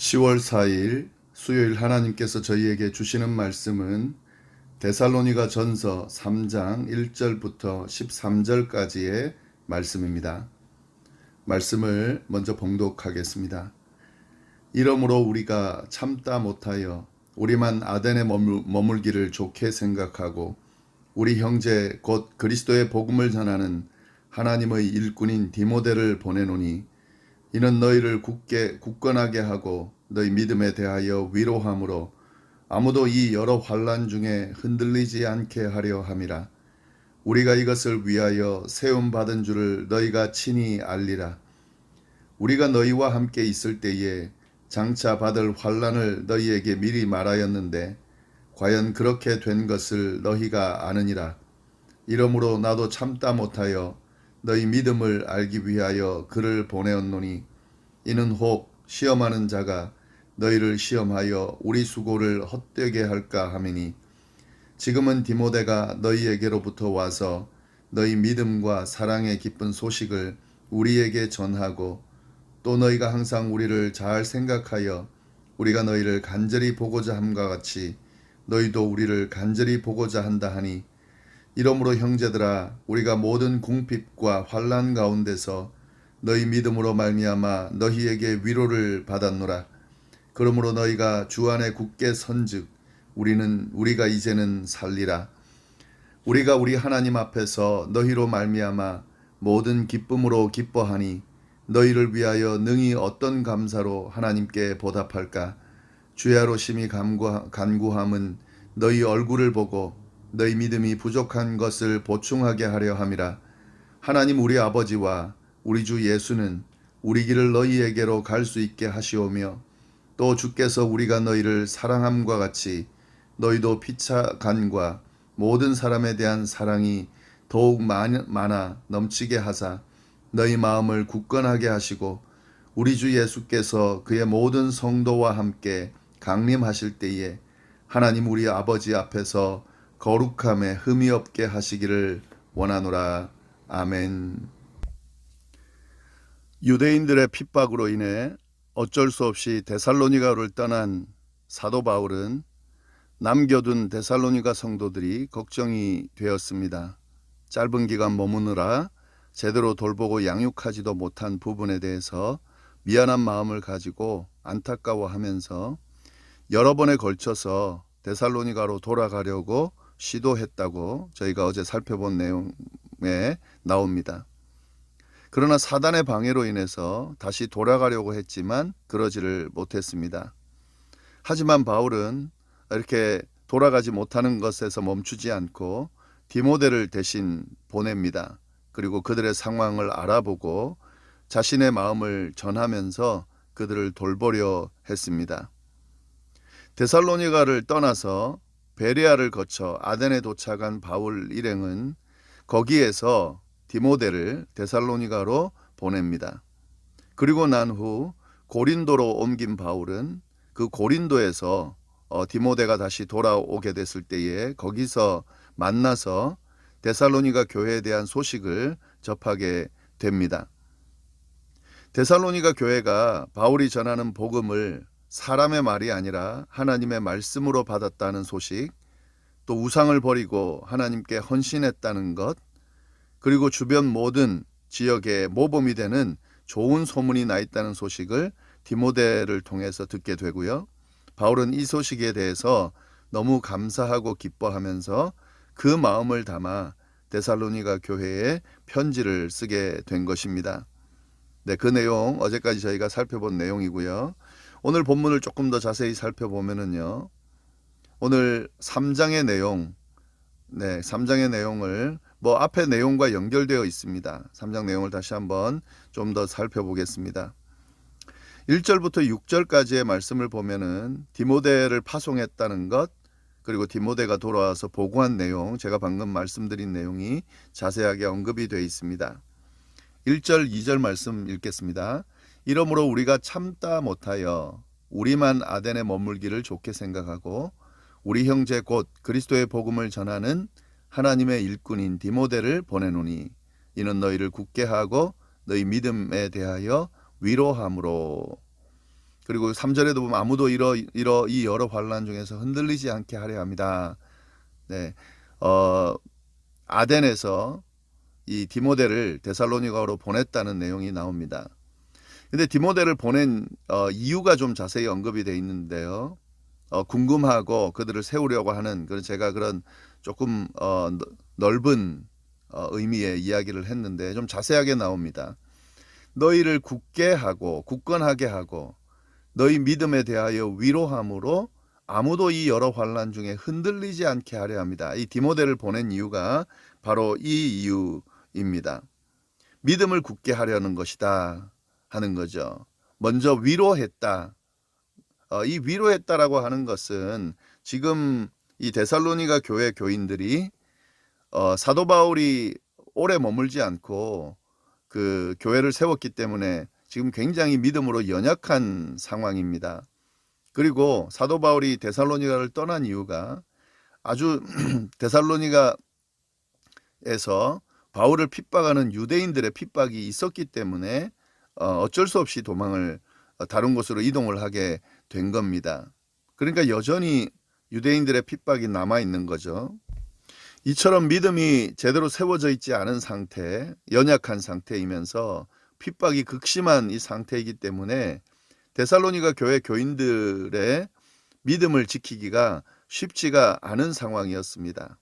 10월 4일 수요일 하나님께서 저희에게 주시는 말씀은 데살로니가 전서 3장 1절부터 13절까지의 말씀입니다. 말씀을 먼저 봉독하겠습니다. 이러므로 우리가 참다 못하여 우리만 아덴에 머물, 머물기를 좋게 생각하고 우리 형제 곧 그리스도의 복음을 전하는 하나님의 일꾼인 디모데를 보내노니 이는 너희를 굳게 굳건하게 하고 너희 믿음에 대하여 위로함으로 아무도 이 여러 환란 중에 흔들리지 않게 하려 함이라. 우리가 이것을 위하여 세움 받은 줄을 너희가 친히 알리라. 우리가 너희와 함께 있을 때에 장차 받을 환란을 너희에게 미리 말하였는데 과연 그렇게 된 것을 너희가 아느니라. 이러므로 나도 참다 못하여 너희 믿음을 알기 위하여 그를 보내었노니 이는 혹 시험하는 자가 너희를 시험하여 우리 수고를 헛되게 할까 하매니 지금은 디모데가 너희에게로부터 와서 너희 믿음과 사랑의 기쁜 소식을 우리에게 전하고 또 너희가 항상 우리를 잘 생각하여 우리가 너희를 간절히 보고자 함과 같이 너희도 우리를 간절히 보고자 한다 하니 이러므로 형제들아 우리가 모든 궁핍과 환란 가운데서 너희 믿음으로 말미암아 너희에게 위로를 받았노라. 그러므로 너희가 주 안에 굳게 선즉 우리는 우리가 이제는 살리라. 우리가 우리 하나님 앞에서 너희로 말미암아 모든 기쁨으로 기뻐하니 너희를 위하여 능히 어떤 감사로 하나님께 보답할까? 주야로 심히 간구, 간구함은 너희 얼굴을 보고 너희 믿음이 부족한 것을 보충하게 하려 함이라. 하나님 우리 아버지와 우리 주 예수는 우리 길을 너희에게로 갈 수 있게 하시오며 또 주께서 우리가 너희를 사랑함과 같이 너희도 피차 간과 모든 사람에 대한 사랑이 더욱 많아 넘치게 하사 너희 마음을 굳건하게 하시고 우리 주 예수께서 그의 모든 성도와 함께 강림하실 때에 하나님 우리 아버지 앞에서 거룩함에 흠이 없게 하시기를 원하노라. 아멘. 유대인들의 핍박으로 인해 어쩔 수 없이 데살로니가를 떠난 사도 바울은 남겨둔 데살로니가 성도들이 걱정이 되었습니다. 짧은 기간 머무느라 제대로 돌보고 양육하지도 못한 부분에 대해서 미안한 마음을 가지고 안타까워하면서 여러 번에 걸쳐서 데살로니가로 돌아가려고 시도했다고 저희가 어제 살펴본 내용에 나옵니다. 그러나 사단의 방해로 인해서 다시 돌아가려고 했지만 그러지를 못했습니다. 하지만 바울은 이렇게 돌아가지 못하는 것에서 멈추지 않고 디모데를 대신 보냅니다. 그리고 그들의 상황을 알아보고 자신의 마음을 전하면서 그들을 돌보려 했습니다. 데살로니가를 떠나서 베레아를 거쳐 아덴에 도착한 바울 일행은 거기에서 디모데를 데살로니가로 보냅니다. 그리고 난 후 고린도로 옮긴 바울은 그 고린도에서 어, 디모데가 다시 돌아오게 됐을 때에 거기서 만나서 데살로니가 교회에 대한 소식을 접하게 됩니다. 데살로니가 교회가 바울이 전하는 복음을 사람의 말이 아니라 하나님의 말씀으로 받았다는 소식, 또 우상을 버리고 하나님께 헌신했다는 것, 그리고 주변 모든 지역에 모범이 되는 좋은 소문이 나 있다는 소식을 디모데를 통해서 듣게 되고요. 바울은 이 소식에 대해서 너무 감사하고 기뻐하면서 그 마음을 담아 데살로니가 교회에 편지를 쓰게 된 것입니다. 네, 그 내용 어제까지 저희가 살펴본 내용이고요. 오늘 본문을 조금 더 자세히 살펴보면은요. 오늘 3장의 내용, 네, 3장의 내용을 뭐 앞에 내용과 연결되어 있습니다. 3장 내용을 다시 한번 좀 더 살펴보겠습니다. 1절부터 6절까지의 말씀을 보면은 디모데를 파송했다는 것, 그리고 디모데가 돌아와서 보고한 내용, 제가 방금 말씀드린 내용이 자세하게 언급이 되어 있습니다. 1절, 2절 말씀 읽겠습니다. 이러므로 우리가 참다 못하여 우리만 아덴에 머물기를 좋게 생각하고 우리 형제 곧 그리스도의 복음을 전하는 하나님의 일꾼인 디모데를 보내노니 이는 너희를 굳게 하고 너희 믿음에 대하여 위로함으로 그리고 3절에도 보면 아무도 이러 이러 이 여러 환란 중에서 흔들리지 않게 하려 합니다. 네. 어 아덴에서 이 디모데를 데살로니가로 보냈다는 내용이 나옵니다. 근데 디모데를 보낸 어, 이유가 좀 자세히 언급이 돼 있는데요. 어, 궁금하고 그들을 세우려고 하는 그런 제가 그런 조금 어, 너- 넓은 어, 의미의 이야기를 했는데 좀 자세하게 나옵니다. 너희를 굳게 하고 굳건하게 하고 너희 믿음에 대하여 위로함으로 아무도 이 여러 환란 중에 흔들리지 않게 하려 합니다. 이 디모데를 보낸 이유가 바로 이 이유입니다. 믿음을 굳게 하려는 것이다 하는 거죠. 먼저 위로했다. 어, 이 위로했다라고 하는 것은 지금 이 데살로니가 교회 교인들이 어, 사도 바울이 오래 머물지 않고 그 교회를 세웠기 때문에 지금 굉장히 믿음으로 연약한 상황입니다. 그리고 사도 바울이 데살로니가를 떠난 이유가 아주 데살로니가에서 바울을 핍박하는 유대인들의 핍박이 있었기 때문에 어, 어쩔 수 없이 도망을 어, 다른 곳으로 이동을 하게 된 겁니다. 그러니까 여전히 유대인들의 핍박이 남아 있는 거죠. 이처럼 믿음이 제대로 세워져 있지 않은 상태, 연약한 상태이면서 핍박이 극심한 이 상태이기 때문에 데살로니가 교회 교인들의 믿음을 지키기가 쉽지가 않은 상황이었습니다.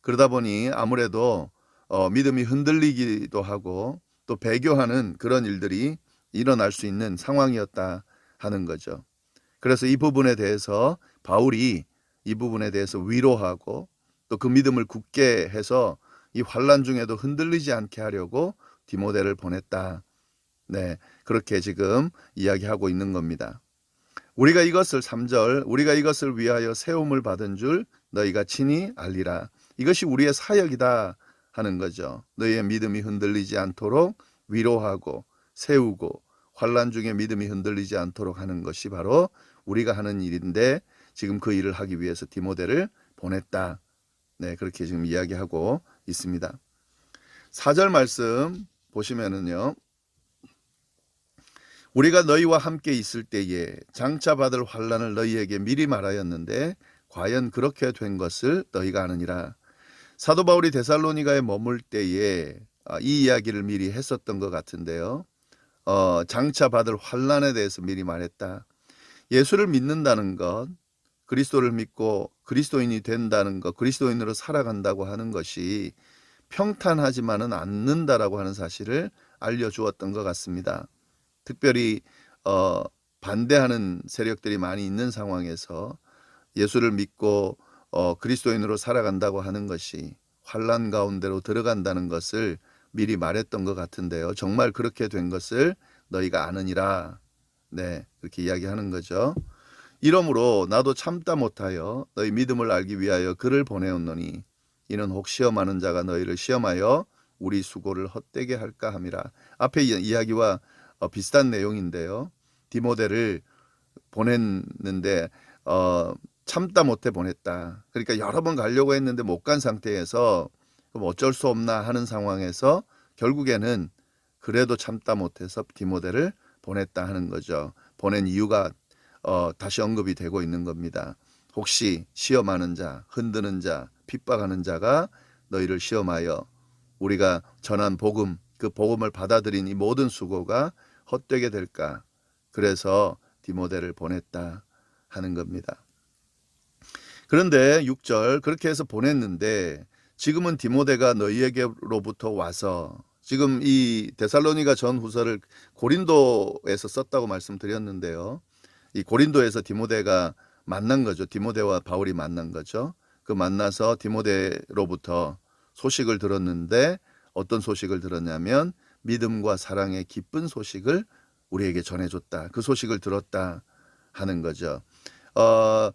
그러다 보니 아무래도 어, 믿음이 흔들리기도 하고 또 배교하는 그런 일들이 일어날 수 있는 상황이었다 하는 거죠. 그래서 이 부분에 대해서 바울이 이 부분에 대해서 위로하고 또 그 믿음을 굳게 해서 이 환란 중에도 흔들리지 않게 하려고 디모데를 보냈다. 네, 그렇게 지금 이야기하고 있는 겁니다. 우리가 이것을 3절 우리가 이것을 위하여 세움을 받은 줄 너희가 친히 알리라. 이것이 우리의 사역이다 하는 거죠. 너희의 믿음이 흔들리지 않도록 위로하고 세우고 환란 중에 믿음이 흔들리지 않도록 하는 것이 바로 우리가 하는 일인데 지금 그 일을 하기 위해서 디모데를 보냈다. 네, 그렇게 지금 이야기하고 있습니다. 4절 말씀 보시면은요. 우리가 너희와 함께 있을 때에 장차 받을 환란을 너희에게 미리 말하였는데 과연 그렇게 된 것을 너희가 아느니라. 사도 바울이 데살로니가에 머물 때에 아, 이 이야기를 미리 했었던 것 같은데요. 어, 장차 받을 환란에 대해서 미리 말했다. 예수를 믿는다는 것, 그리스도를 믿고 그리스도인이 된다는 것, 그리스도인으로 살아간다고 하는 것이 평탄하지만은 않는다라고 하는 사실을 알려주었던 것 같습니다. 특별히 어, 반대하는 세력들이 많이 있는 상황에서 예수를 믿고 어, 그리스도인으로 살아간다고 하는 것이 환란 가운데로 들어간다는 것을 미리 말했던 것 같은데요. 정말 그렇게 된 것을 너희가 아느니라. 네, 그렇게 이야기하는 거죠. 이러므로 나도 참다 못하여 너희 믿음을 알기 위하여 그를 보내었노니 이는 혹 시험하는 자가 너희를 시험하여 우리 수고를 헛되게 할까 함이라. 앞에 이- 이야기와 어, 비슷한 내용인데요. 디모데를 보냈는데 어, 참다 못해 보냈다. 그러니까 여러 번 가려고 했는데 못 간 상태에서 그럼 어쩔 수 없나 하는 상황에서 결국에는 그래도 참다 못해서 디모데를 보냈다 하는 거죠. 보낸 이유가 어, 다시 언급이 되고 있는 겁니다. 혹시 시험하는 자, 흔드는 자, 핍박하는 자가 너희를 시험하여 우리가 전한 복음, 그 복음을 받아들인 이 모든 수고가 헛되게 될까? 그래서 디모데를 보냈다 하는 겁니다. 그런데 6절 그렇게 해서 보냈는데 지금은 디모데가 너희에게로부터 와서 지금 이 데살로니가 전 후서를 고린도에서 썼다고 말씀드렸는데요. 이 고린도에서 디모데가 만난 거죠. 디모데와 바울이 만난 거죠. 그 만나서 디모데로부터 소식을 들었는데 어떤 소식을 들었냐면 믿음과 사랑의 기쁜 소식을 우리에게 전해줬다. 그 소식을 들었다 하는 거죠. 어,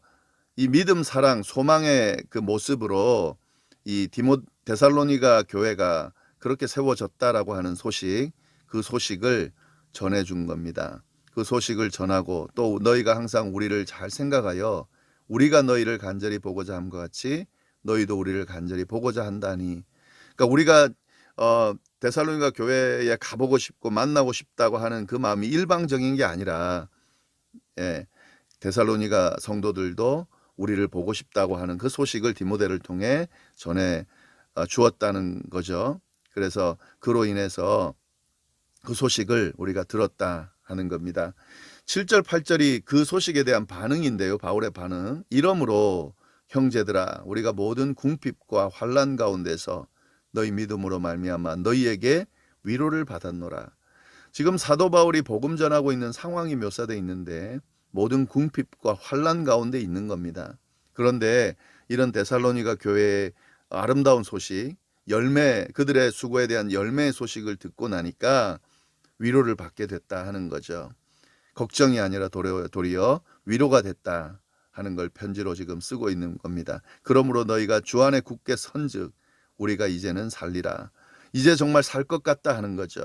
이 믿음, 사랑, 소망의 그 모습으로 이 디모 데살로니가 교회가 그렇게 세워졌다라고 하는 소식, 그 소식을 전해준 겁니다. 그 소식을 전하고 또 너희가 항상 우리를 잘 생각하여 우리가 너희를 간절히 보고자 함과 같이 너희도 우리를 간절히 보고자 한다니. 그러니까 우리가 어 데살로니가 교회에 가보고 싶고 만나고 싶다고 하는 그 마음이 일방적인 게 아니라 예, 데살로니가 성도들도 우리를 보고 싶다고 하는 그 소식을 디모데를 통해 전해 어, 주었다는 거죠. 그래서 그로 인해서 그 소식을 우리가 들었다 하는 겁니다. 7절, 8절이 그 소식에 대한 반응인데요. 바울의 반응. 이러므로 형제들아 우리가 모든 궁핍과 환란 가운데서 너희 믿음으로 말미암아 너희에게 위로를 받았노라. 지금 사도 바울이 복음 전하고 있는 상황이 묘사되어 있는데 모든 궁핍과 환란 가운데 있는 겁니다. 그런데 이런 데살로니가 교회의 아름다운 소식, 열매 그들의 수고에 대한 열매의 소식을 듣고 나니까 위로를 받게 됐다 하는 거죠. 걱정이 아니라 도리어, 도리어 위로가 됐다 하는 걸 편지로 지금 쓰고 있는 겁니다. 그러므로 너희가 주 안에 굳게 선즉 우리가 이제는 살리라. 이제 정말 살 것 같다 하는 거죠.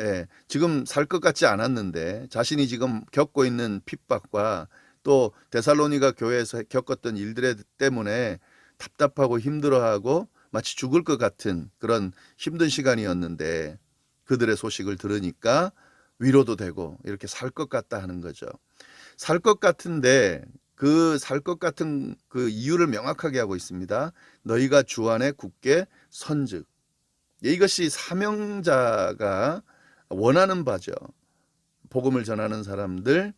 예, 지금 살 것 같지 않았는데 자신이 지금 겪고 있는 핍박과 또 데살로니가 교회에서 겪었던 일들 때문에 답답하고 힘들어하고 마치 죽을 것 같은 그런 힘든 시간이었는데 그들의 소식을 들으니까 위로도 되고 이렇게 살 것 같다 하는 거죠. 살 것 같은데 그 살 것 같은 그 이유를 명확하게 하고 있습니다. 너희가 주 안에 굳게 선즉. 이것이 사명자가 원하는 바죠. 복음을 전하는 사람들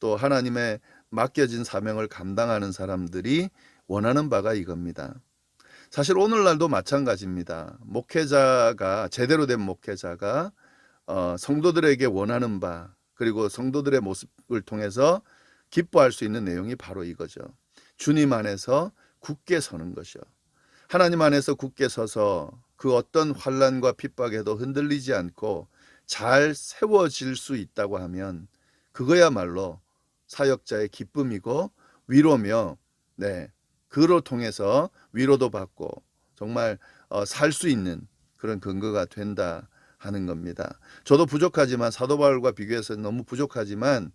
또 하나님의 맡겨진 사명을 감당하는 사람들이 원하는 바가 이겁니다. 사실 오늘날도 마찬가지입니다. 목회자가 제대로 된 목회자가 어, 성도들에게 원하는 바 그리고 성도들의 모습을 통해서 기뻐할 수 있는 내용이 바로 이거죠. 주님 안에서 굳게 서는 것이요. 하나님 안에서 굳게 서서 그 어떤 환란과 핍박에도 흔들리지 않고 잘 세워질 수 있다고 하면 그거야말로 사역자의 기쁨이고 위로며 네 그로 통해서 위로도 받고 정말 어, 살 수 있는 그런 근거가 된다 하는 겁니다. 저도 부족하지만 사도 바울과 비교해서 너무 부족하지만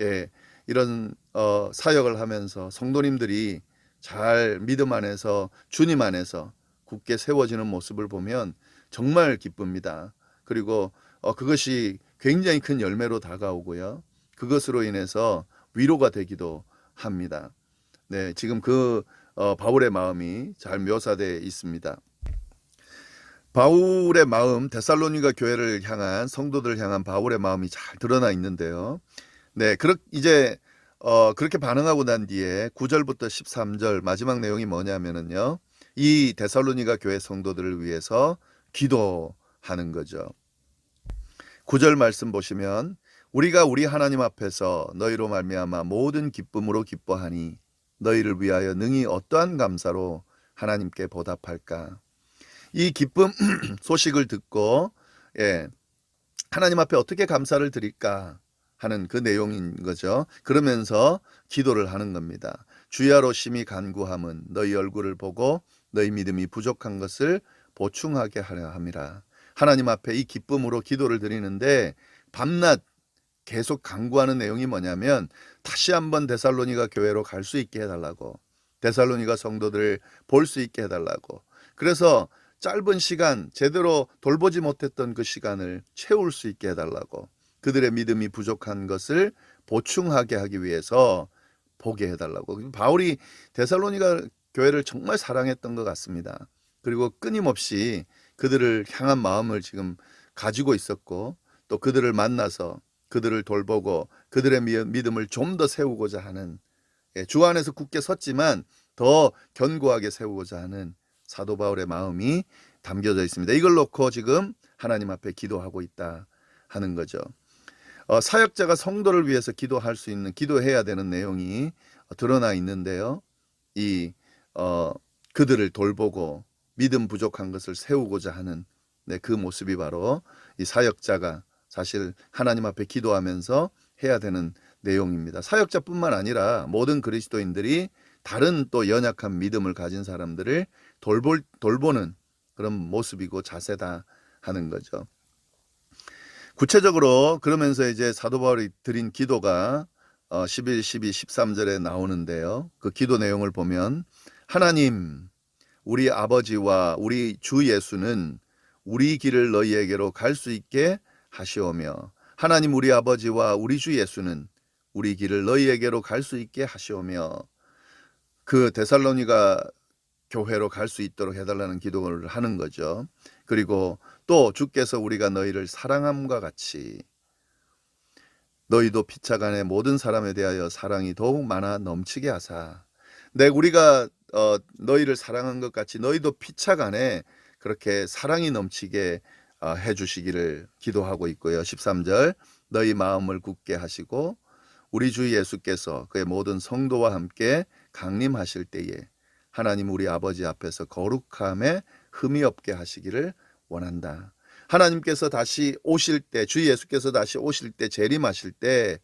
예, 이런 어, 사역을 하면서 성도님들이 잘 믿음 안에서 주님 안에서 굳게 세워지는 모습을 보면 정말 기쁩니다. 그리고 어, 그것이 굉장히 큰 열매로 다가오고요. 그것으로 인해서 위로가 되기도 합니다. 네, 지금 그 어, 바울의 마음이 잘 묘사되어 있습니다. 바울의 마음, 데살로니가 교회를 향한 성도들을 향한 바울의 마음이 잘 드러나 있는데요. 네, 그렇 이제 어, 그렇게 반응하고 난 뒤에 9절부터 13절 마지막 내용이 뭐냐면은요. 이 데살로니가 교회 성도들을 위해서 기도하는 거죠. 9절 말씀 보시면 우리가 우리 하나님 앞에서 너희로 말미암아 모든 기쁨으로 기뻐하니 너희를 위하여 능히 어떠한 감사로 하나님께 보답할까? 이 기쁨 소식을 듣고 예. 하나님 앞에 어떻게 감사를 드릴까 하는 그 내용인 거죠. 그러면서 기도를 하는 겁니다. 주야로 심히 간구함은 너희 얼굴을 보고 너희 믿음이 부족한 것을 보충하게 하려 함이라. 하나님 앞에 이 기쁨으로 기도를 드리는데 밤낮 계속 간구하는 내용이 뭐냐면 다시 한번 데살로니가 교회로 갈 수 있게 해달라고 데살로니가 성도들을 볼 수 있게 해달라고. 그래서 짧은 시간 제대로 돌보지 못했던 그 시간을 채울 수 있게 해달라고. 그들의 믿음이 부족한 것을 보충하게 하기 위해서 보게 해달라고 바울이 데살로니가 교회를 정말 사랑했던 것 같습니다. 그리고 끊임없이 그들을 향한 마음을 지금 가지고 있었고 또 그들을 만나서 그들을 돌보고 그들의 믿음을 좀 더 세우고자 하는 예, 주 안에서 굳게 섰지만 더 견고하게 세우고자 하는 사도 바울의 마음이 담겨져 있습니다. 이걸 놓고 지금 하나님 앞에 기도하고 있다 하는 거죠. 어, 사역자가 성도를 위해서 기도할 수 있는 기도해야 되는 내용이 드러나 있는데요. 이 어, 그들을 돌보고 믿음 부족한 것을 세우고자 하는 네, 그 모습이 바로 이 사역자가 사실 하나님 앞에 기도하면서 해야 되는 내용입니다. 사역자뿐만 아니라 모든 그리스도인들이 다른 또 연약한 믿음을 가진 사람들을 돌볼, 돌보는 그런 모습이고 자세다 하는 거죠. 구체적으로 그러면서 이제 사도 바울이 드린 기도가 11, 12, 13절에 나오는데요. 그 기도 내용을 보면 하나님 우리 아버지와 우리 주 예수는 우리 길을 너희에게로 갈 수 있게 하시오며 하나님 우리 아버지와 우리 주 예수는 우리 길을 너희에게로 갈 수 있게 하시오며 그 데살로니가 교회로 갈 수 있도록 해달라는 기도를 하는 거죠. 그리고 또 주께서 우리가 너희를 사랑함과 같이 너희도 피차 간에 모든 사람에 대하여 사랑이 더욱 많아 넘치게 하사 내 우리가 어, 너희를 사랑한 것 같이 너희도 피차 간에 그렇게 사랑이 넘치게 어, 해 주시기를 기도하고 있고요. 13절 너희 마음을 굳게 하시고 우리 주 예수께서 그의 모든 성도와 함께 강림하실 때에 하나님 우리 아버지 앞에서 거룩함에 흠이 없게 하시기를 원한다. 하나님께서 다시 오실 때, 주 예수께서 다시 오실 때, 재림하실 때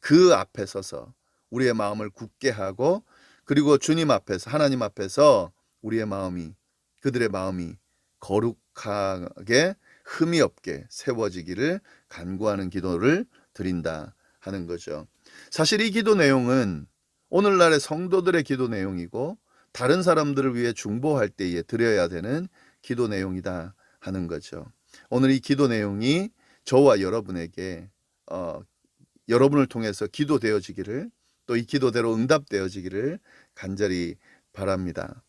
그 앞에 서서 우리의 마음을 굳게 하고 그리고 주님 앞에서, 하나님 앞에서 우리의 마음이, 그들의 마음이 거룩하게 흠이 없게 세워지기를 간구하는 기도를 드린다 하는 거죠. 사실 이 기도 내용은 오늘날의 성도들의 기도 내용이고 다른 사람들을 위해 중보할 때에 드려야 되는 기도 내용이다 하는 거죠. 오늘 이 기도 내용이 저와 여러분에게 어, 여러분을 통해서 기도되어지기를 또 이 기도대로 응답되어지기를 간절히 바랍니다.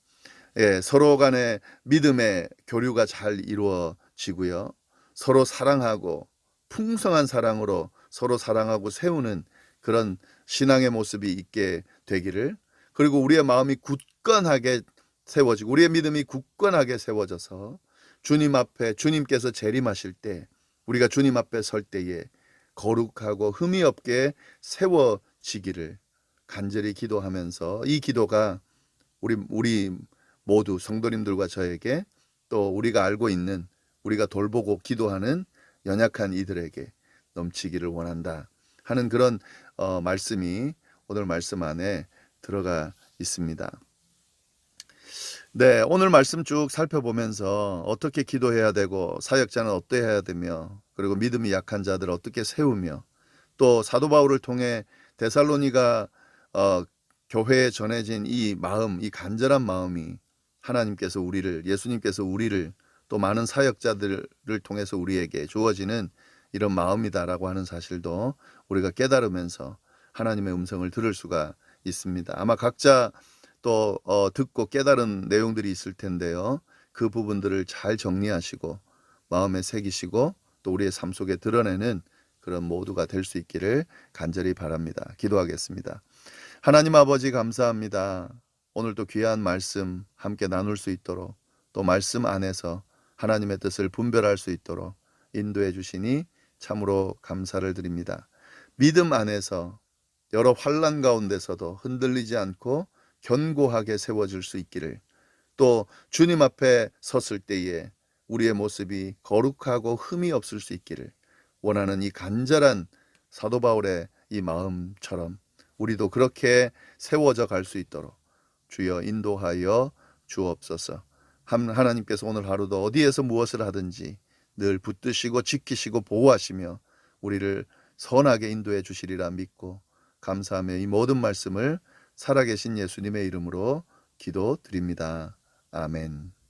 예, 서로 간의 믿음의 교류가 잘 이루어지고요. 서로 사랑하고 풍성한 사랑으로 서로 사랑하고 세우는 그런 신앙의 모습이 있게 되기를 그리고 우리의 마음이 굳건하게 세워지고 우리의 믿음이 굳건하게 세워져서 주님 앞에 주님께서 재림하실 때 우리가 주님 앞에 설 때에 거룩하고 흠이 없게 세워지기를 간절히 기도하면서 이 기도가 우리 우리 모두 성도님들과 저에게 또 우리가 알고 있는 우리가 돌보고 기도하는 연약한 이들에게 넘치기를 원한다 하는 그런 어, 말씀이 오늘 말씀 안에 들어가 있습니다. 네, 오늘 말씀 쭉 살펴보면서 어떻게 기도해야 되고 사역자는 어떠해야 되며 그리고 믿음이 약한 자들 어떻게 세우며 또 사도 바울을 통해 데살로니가 어, 교회에 전해진 이 마음, 이 간절한 마음이 하나님께서 우리를 예수님께서 우리를 또 많은 사역자들을 통해서 우리에게 주어지는 이런 마음이다라고 하는 사실도 우리가 깨달으면서 하나님의 음성을 들을 수가 있습니다. 아마 각자 또 어, 듣고 깨달은 내용들이 있을 텐데요. 그 부분들을 잘 정리하시고 마음에 새기시고 또 우리의 삶 속에 드러내는 그런 모두가 될 수 있기를 간절히 바랍니다. 기도하겠습니다. 하나님 아버지 감사합니다. 오늘도 귀한 말씀 함께 나눌 수 있도록 또 말씀 안에서 하나님의 뜻을 분별할 수 있도록 인도해 주시니 참으로 감사를 드립니다. 믿음 안에서 여러 환란 가운데서도 흔들리지 않고 견고하게 세워질 수 있기를 또 주님 앞에 섰을 때에 우리의 모습이 거룩하고 흠이 없을 수 있기를 원하는 이 간절한 사도 바울의 이 마음처럼 우리도 그렇게 세워져 갈 수 있도록 주여 인도하여 주옵소서. 함- 하나님께서 오늘 하루도 어디에서 무엇을 하든지 늘 붙드시고 지키시고 보호하시며 우리를 선하게 인도해 주시리라 믿고 감사하며 이 모든 말씀을 살아계신 예수님의 이름으로 기도드립니다. 아멘.